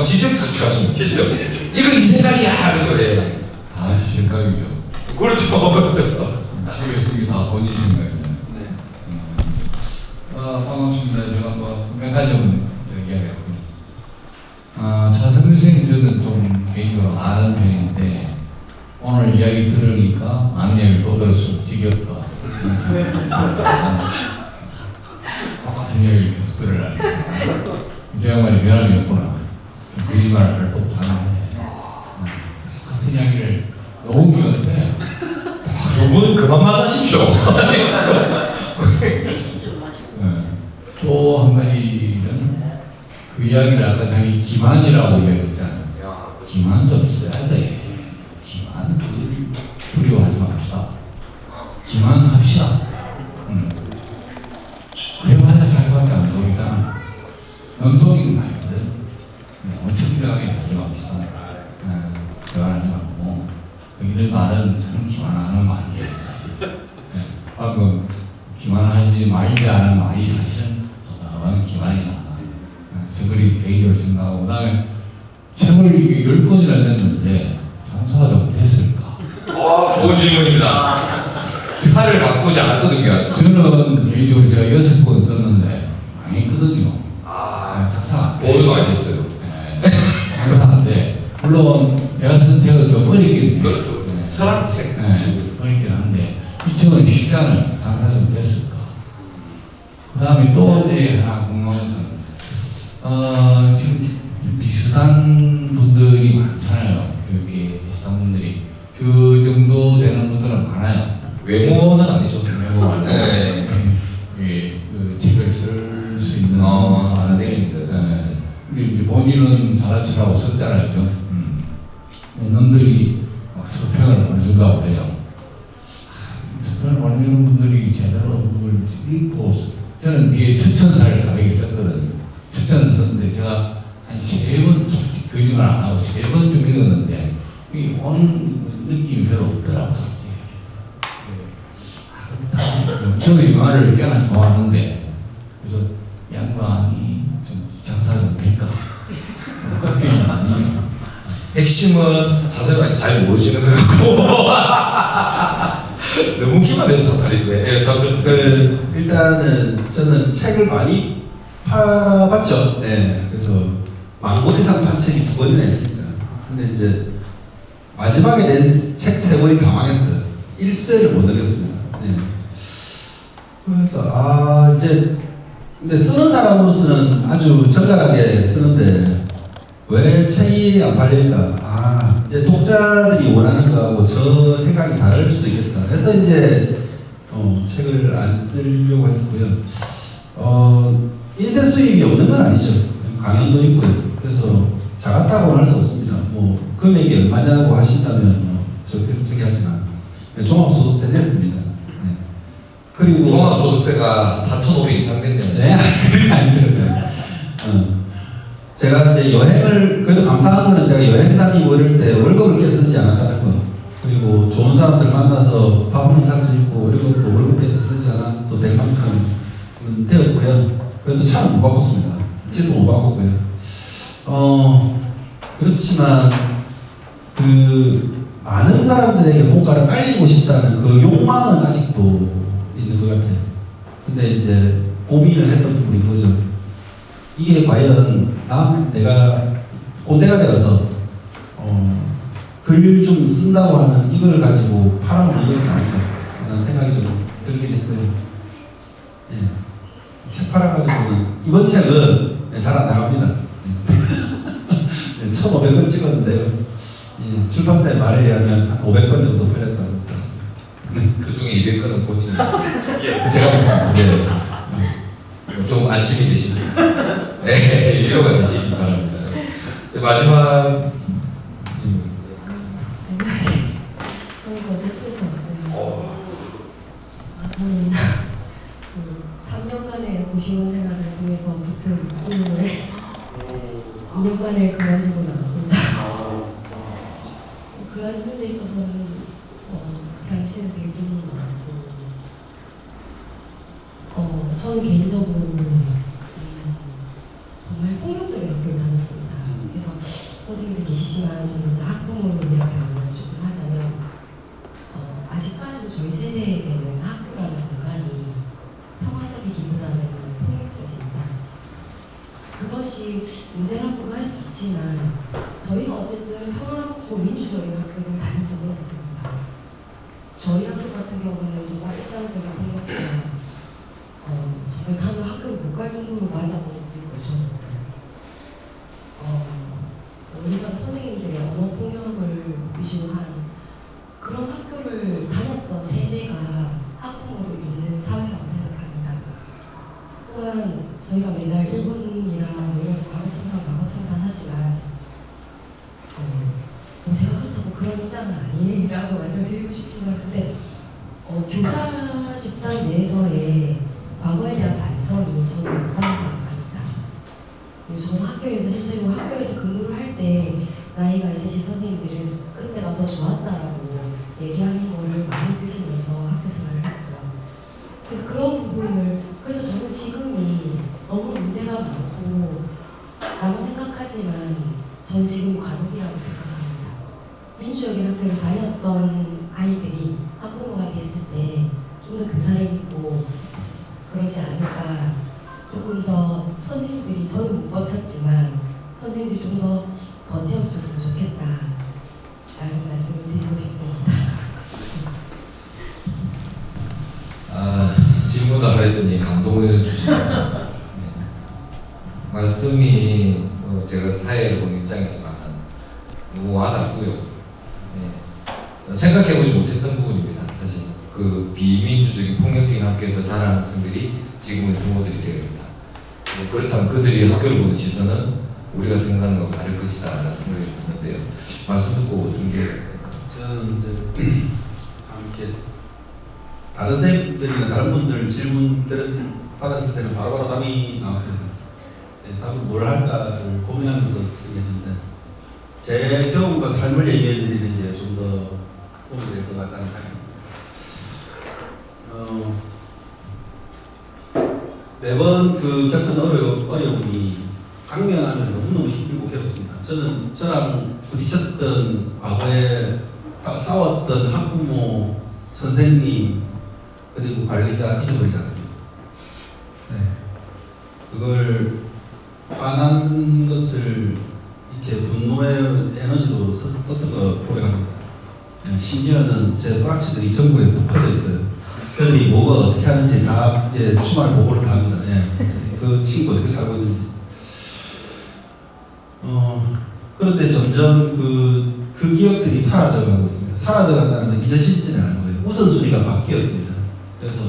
막 지적 자식하십니다. 지적. 이건 이 생각이야 하는 거예요. 다 생각이죠. 그렇죠. 그렇죠. 책에 쓰기 다 본인 생각이네. 네. 음. 아, 반갑습니다. 제가 뭐몇 가지만 이야기하고. 아, 차성민 선생님 저는 좀 개인적으로 아는 편인데 오늘 이야기 들으니까 아는 이야기 또 들었으면 지겹다. 똑같은 이야기를 계속 들으라니. 제가 말이 변함이 없구나. 좀 거짓말을 할 법도 하는데 음, 똑같은 이야기를 너무 미워하세요. 두분 그만만 하십시오. 또 한 가지는 그 이야기를 아까 자기 기만이라고 이야기했잖아요. 기만 좀 써야 돼. 기만 그 두려워하지 맙시다. 기만합시다. 음. 그래봐야 자기밖에 안 속이잖아. 능속이는 아니거든. 네, 엄청나게 하지 맙시다. 네, 대화하지 말고 이런 말은 참 기만하는 말이에요 사실. 네, 방금 기만하지 말자는 말이 사실은 어마어마한 기만이다. 네, 저 글이 개인적으로 생각하고 그다음에 책을 이게 열 권이나 냈는데 장사가 좀 됐을까? 어, 좋은 질문입니다. 살을 바꾸지 않았거든요. 저는 개인적으로 제가 여섯 권 썼는데 망했거든요. 아, 네, 장사 안 돼. 보도도 알겠어요. 네, 장사 안 돼. 물론 제가 쓴 책은 좀 어렵긴 해요. 그렇죠. 네. 철학책. 네, 어렵긴 한데 이 책은 쉽잖아요. 장사 좀 됐을까? 그 다음에 또 이제 하나 것은 어, 지금 비슷한 분들이 많잖아요. 교육계 비슷한 분들이 저 정도 되는 분들은 많아요. 외모는 아니죠. 외모 말고 네. 예, 그 책을 쓸 수 있는 어, 아, 선생님들. 예. 근데 이제 본인은 잘할 줄 알고 썼잖아요. 음. 놈들이 막 서평을 보내준다고 그래요. 아, 서평을 보내주는 분들이 제대로 그걸 읽고 저는 뒤에 추천사를 가볍게 썼거든요. 추천을 썼는데 제가 한 세 번, 솔직히 거짓말 안 하고 세 번쯤 읽었는데 이온 느낌이 별로 없더라고 솔직히. 아, 저도 이 말을 꽤나 좋아하는데 그래서 양반이 좀 장사 좀 될까? 걱정이 많이 핵심은 자세히 잘 모르시는 것 같고. 너무 기만 해서 다른데. 예, 답변 그 일단은 저는 책을 많이 팔아봤죠. 네, 그래서 만권 이상 판 책이 두 권이나 있습니다. 근데 이제 마지막에 낸 책 세 권이 다 망했어요. 1세를 못 내겠습니다. 네. 그래서 아 이제 근데 쓰는 사람으로서는 아주 정갈하게 쓰는데 왜 책이 안 팔릴까? 아 이제 독자들이 원하는 거하고 저 생각이 다를 수도 있겠다. 그래서 이제 어, 책을 안 쓰려고 했었고요. 어, 인쇄 수입이 없는 건 아니죠. 강연도 있고요. 그래서 작았다고는 할 수 없습니다. 뭐 금액이 얼마냐고 하신다면 뭐 저기 저기 하지만 종합소득세 냈습니다. 네. 그리고 종합소득세가 4,500 이상 됐네요. 네, 게 아니더라고요. 어. 제가 이제 여행을 그래도 감사한 거는 제가 여행 다니고 이럴 때 월급을 깨 쓰지 않았다는 거. 그리고 좋은 사람들 만나서 밥은 살수 있고 이런 것도 월급 깨서 쓰지 않아도 될 만큼 음, 되었고요. 그래도 차는 못 바꿨습니다. 집도 못 바꿨고요. 어 그렇지만 그 많은 사람들에게 뭔가를 알리고 싶다는 그 욕망은 아직도 있는 것 같아요. 근데 이제 고민을 했던 부분이 거죠. 이게 과연 남 내가 꼰대가 되어서 어, 글 좀 쓴다고 하는 이걸 가지고 팔아먹는 것은 아닌가 라는 생각이 좀 들긴 했고요. 예. 책 팔아가지고는 이번 책은 예, 잘안 나갑니다. 예. 1,500권 찍었는데요. 예, 출판사의 말에 의하면 한 500권 정도 팔렸다고 들었습니다. 네. 그 중에 200건은 본인이 제가 했습니다. 예. 좀 안심이 되십니까? 네, 위로가 되시기 바랍니다. 네, 마지막 질문. 안녕하세요. 저는 거제도에서 왔고요. 어, 아, 저는 그 3년간의 고시원 생활을 통해서 붙은 임무를 2년간에 그만두고 나왔습니다. 그만두는 데 있어서는 어, 그 당시에는 되게 고민이 많았고 어, 저는 개인적으로 음, 정말 폭력적인 학교를 다녔습니다. 그래서 있지만 저는 이제 학부모를 위한 변호를 조금 하자면 어, 아직까지도 저희 세대에게는 학교라는 공간이 평화적이기보다는 폭력적입니다. 그것이 문제라고도 할 수 있지만 저희가 어쨌든 평화롭고 민주적인 학교를 다닌 적은 없습니다. 저희 학교 같은 경우는 정말 일상적인 폭력과 어, 정말 다음에 학교를 못 갈 정도로 적이 저는. 어, 의사 선생님들의 언어 폭력을 위시한 그런 학교를 다녔던 세대가 학부모로 있는 사회라고 생각합니다. 또한 저희가 맨날 일본이나 뭐 이런 데 과거청산 과거청산 하지만 어, 뭐 제가 그렇다고 그런 입장은 아니라고 말씀드리고 싶지만 근데 어, 교사 집단 내에서의 과거에 대한 반성이 저는 없다고 생각합니다. 그리고 저는 학교에서 실제로 학교에서 근무를 할 때 나이가 있으신 선생님들은 그때가 더 좋았다라고 얘기하는 거를 많이 들으면서 학교 생활을 했고요. 그래서 그런 부분을 그래서 저는 지금이 너무 문제가 많고 라고 생각하지만 전 지금 과목이라고 생각합니다. 민주적인 학교를 다녔던 아이들이 학부모가 됐을 때 좀 더 교사를 믿고 그러지 않을까 조금 더 선생님들이 저는 못 버텼지만 선생님들이 좀 더 버텨주셨으면 좋겠다 라는 말씀을 드리고 싶습니다. 아, 질문을 하랬더니 감동을 해주시네요. 네. 말씀이 어, 제가 사회를 보는 입장이지만 너무 와닿고요. 네. 생각해보지 못했던 부분입니다. 사실 그 비민주적인 폭력적인 학교에서 자란 학생들이 지금은 부모들이 되어 있다. 뭐 그렇다면 그들이 학교를 보는 시선은 우리가 생각하는 것과 다를 것이다 라는 생각이 좀 드는데요. 말씀 듣고 어떤 게 저는 이제 참 이렇게 다른 선생님들이나 다른 분들 질문 들었을 받았을 때는 바로바로 답이 나왔거든요. 네, 답을 뭘 할까를 고민하면서 정했는데 제 경험과 삶을 얘기해 드리는 게 좀 더 도움이 될 것 같다는 생각입니다. 어, 매번 그 겪은 어려, 어려움이 당면하면 너무너무 힘들고 괴롭습니다. 저는 저랑 부딪혔던 과거에 싸웠던 학부모, 선생님, 그리고 관리자 잊어버리지 않습니다. 네. 그걸 화난 것을 이렇게 분노의 에너지로 썼, 거 오래갑니다. 네, 심지어는 제 뿌락치들이 전국에 퍼져 있어요. 그들이 뭐가 어떻게 하는지 다 이제 주말 보고를 다 합니다. 예. 그 친구 어떻게 살고 있는지. 어, 그런데 점점 그, 그 기억들이 사라져가고 있습니다. 사라져간다는 건 잊어지지는 거예요. 우선순위가 바뀌었습니다. 그래서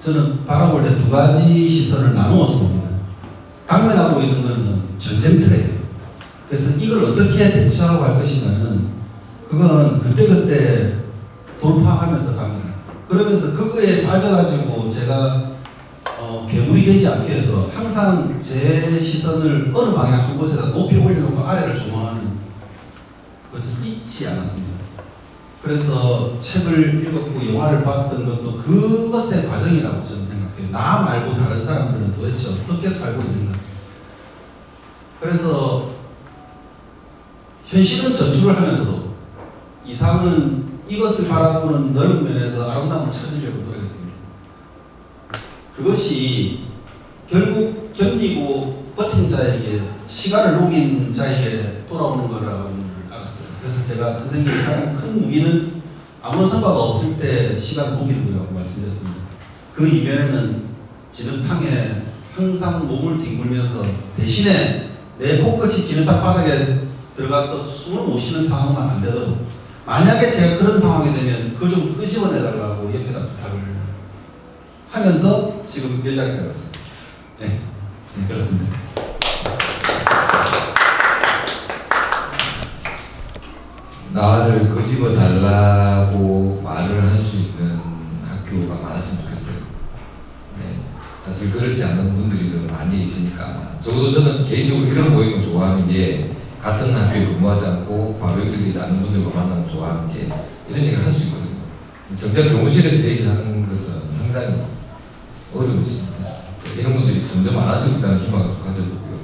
저는 바라볼 때 두 가지 시선을 나누어서 봅니다. 당면하고 있는 것은 전쟁터예요. 그래서 이걸 어떻게 대처하고 할 것인가는 그건 그때그때 돌파하면서 갑니다. 그러면서 그거에 빠져가지고 제가 어, 괴물이 되지 않게 해서 항상 제 시선을 어느 방향 한 곳에다 높이 올려놓고 아래를 조망하는 것을 잊지 않았습니다. 그래서 책을 읽었고 영화를 봤던 것도 그것의 과정이라고 저는 생각해요. 나 말고 다른 사람들은 도대체 어떻게 살고 있는가. 그래서 현실은 전투를 하면서도 이상은 이것을 바라보는 넓은 면에서 아름다움을 찾으려고 노력했습니다. 그것이 결국 견디고 버틴 자에게 시간을 녹인 자에게 돌아오는 거라는 걸 알았어요. 그래서 제가 선생님이 가장 큰 무기는 아무런 성과가 없을 때 시간을 녹이는 거라고 말씀드렸습니다. 그 이면에는 지름탕에 항상 몸을 뒹굴면서 대신에 내 코끝이 지름탕 바닥에 들어가서 숨을 못 쉬는 상황만 안 되도록 만약에 제가 그런 상황이 되면 그걸 좀 끄집어내달라고 옆에다 부탁을 하면서 지금 이 자리에 왔습니다. 네, 네 그렇습니다. 나를 끄집어 달라고 말을 할 수 있는 학교가 많아지면 좋겠어요. 네. 사실 그렇지 않은 분들이 더 많이 있으니까 적어도 저는 개인적으로 이런 모임을 좋아하는 게 같은 학교에 근무하지 않고 바로 연결되지 않는 분들과 만나면 좋아하는 게 이런 얘기를 할 수 있거든요. 정작 교무실에서 얘기하는 것은 상당히 어려웠습니다. 이런 분들이 점점 많아지고 있다는 희망을 좀 가져보고요.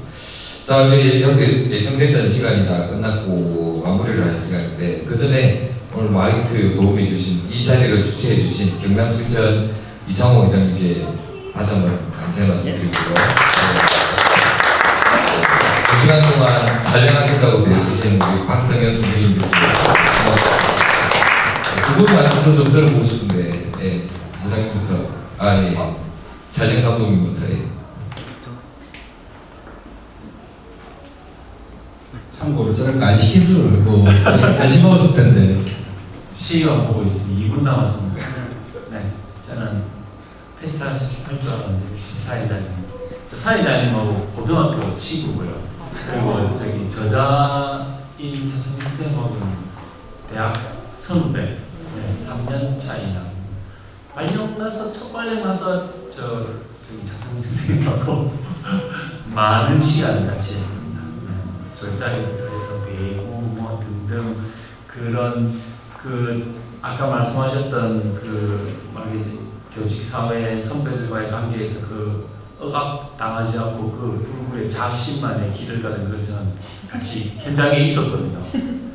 자, 이제 여기 예정됐던 시간이 다 끝났고 마무리를 할 시간인데 그 전에 오늘 마이크 도움해 주신 이 자리를 주최해 주신 경남 신천 이창호 회장님께 다시 한번 감사의 말씀 드리고요. 네. 두 시간 동안 촬영하신다고 애쓰신 우리 박성현 선생님들께 고맙습니다. 두분 말씀도 좀 들어보고 싶은데 예, 회장님부터 아 예 촬영 감독님부터 예. 참고로 저는 안 시킨 줄 알고 관심 먹었을 텐데 시간 보고 있으면 2분 남았습니다. 네, 저는 패스할 할줄 알았는데 역시 사회자님. 저 사회자님하고 고등학교 친구고요. 그리고 저기 저자인 선생님하고는 대학 선후배, 네, 3년 차이 나. 발령 나서 첫 발령 나서 저 저기 자승 선생님하고 많은 시간을 같이 했습니다. 네, 술자리부터 해서 배구 뭐 등등 그런 그 아까 말씀하셨던 그 말이 교직 사회 선배들과의 관계에서 그 억압 당하지 않고 그 불굴의 자신만의 길을 가는 걸 저는 같이 현장에 있었거든요.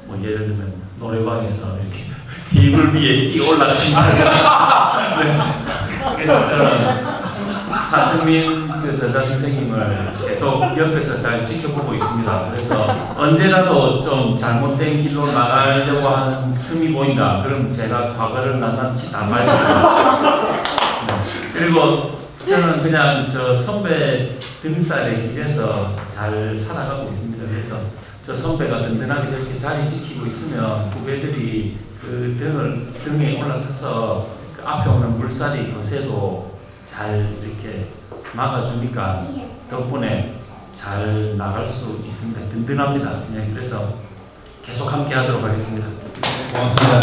뭐 예를 들면 노래방에서 이렇게 테이블 위에 뛰어 올라가는 네. 그래서 저는 차승민 그 저자 선생님을 계속 옆에서 잘 지켜보고 있습니다. 그래서 언제라도 좀 잘못된 길로 나가려고 하는 틈이 보인다. 그럼 제가 과거를 낱낱이 다 말해주겠습니다. 네. 그리고 저는 그냥 저 선배 등살의 길에서 잘 살아가고 있습니다. 그래서 저 선배가 든든하게 저렇게 자리 지키고 있으면 후배들이 그 등을 등에 올라타서 그 앞에 오는 물살이 거세도 잘 이렇게 막아주니까 덕분에 잘 나갈 수 있습니다. 든든합니다. 네, 그래서 계속 함께 하도록 하겠습니다. 고맙습니다.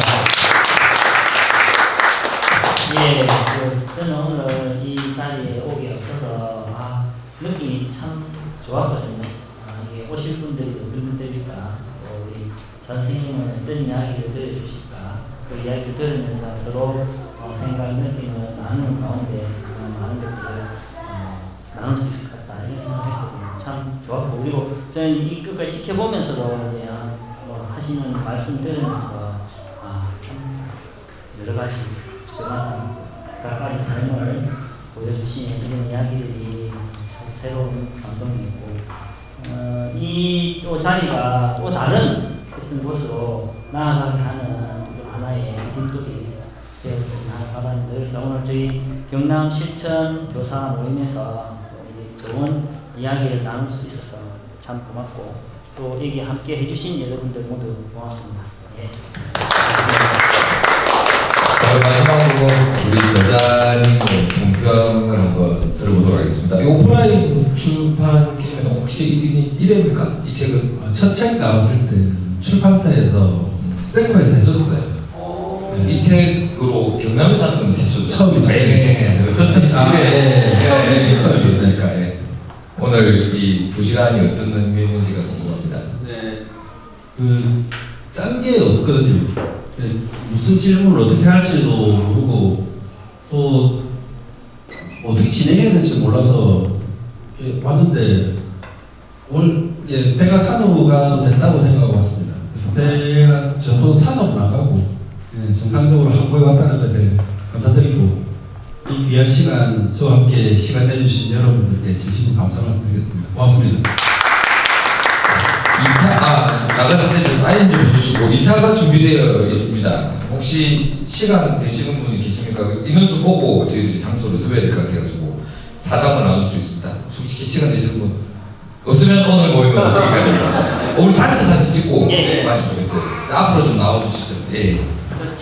예, 그 저는 오늘 이 자리에 오기 앞서서 아, 느낌이 참 좋았거든요. 아, 이게 오실 분들이 어떤 분들일까, 또 우리 선생님은 어떤 이야기를 들려주실까, 그 이야기를 들으면서 서로 어, 생각, 느낌을 나누는 가운데 어, 많은 것들을 어, 나눌 수 있을 것 같다 이런 생각했거든요. 참 좋았고 그리고 저는 이 끝까지 지켜보면서도 이제 아, 뭐 하시는 말씀 들으면서 아, 참 여러 가지 저만 각가지 삶을 보여주시는 이런 이야기들이 참 새로운 감동이고 어, 이또 자리가 또 다른 어떤 곳으로 나아가게 하는 또 하나의 길목이 되었으면 바람입니다. 그래서 오늘 저희 경남 실천 교사 모임에서 또이 좋은 이야기를 나눌 수 있어서 참 고맙고 또 여기 함께 해주신 여러분들 모두 고맙습니다. 예. 자, 마지막으로 우리 저자님의 종평을 한번 들어보도록 하겠습니다. 이 오프라인 출판 게임은 혹시 이- 이래입니까? 이 책은? 첫 책 나왔을 때 출판사에서 세코에서 해줬어요. 네. 이 책으로 경남에서 하는 건 최초죠? 처음이죠. 예, 어떻든 아, 예, 예, 예, 예, 처음이었으니까 예. 오늘 이 두 시간이 어떤 의미였는지가 궁금합니다. 네. 그짠 게 없거든요. 네, 무슨 질문을 어떻게 할지도 모르고 또 어떻게 진행해야 될지 몰라서 예, 왔는데 올 예, 배가 산으로 가도 된다고 생각하고 왔습니다. 그래서 배가 저도 산업은 안 가고 예, 정상적으로 항구에 왔다는 것에 감사드리고 이 귀한 시간 저와 함께 시간 내주신 여러분들께 진심으로 감사 말씀드리겠습니다. 고맙습니다. 2차, 아, 나가실 때 사인 좀 해주시고 2차가 준비되어 있습니다. 혹시 시간 되시는 분이 계십니까? 인원수 보고 저희들이 장소를 섭외해야 될것 같아가지고 사담을 나눌 수 있습니다. 솔직히 시간 되시는 분 없으면 오늘 모임은 여기까지. 우리 단체 사진 찍고 예, 예. 마시면 되겠어요. 앞으로 좀 나와주시죠. 예.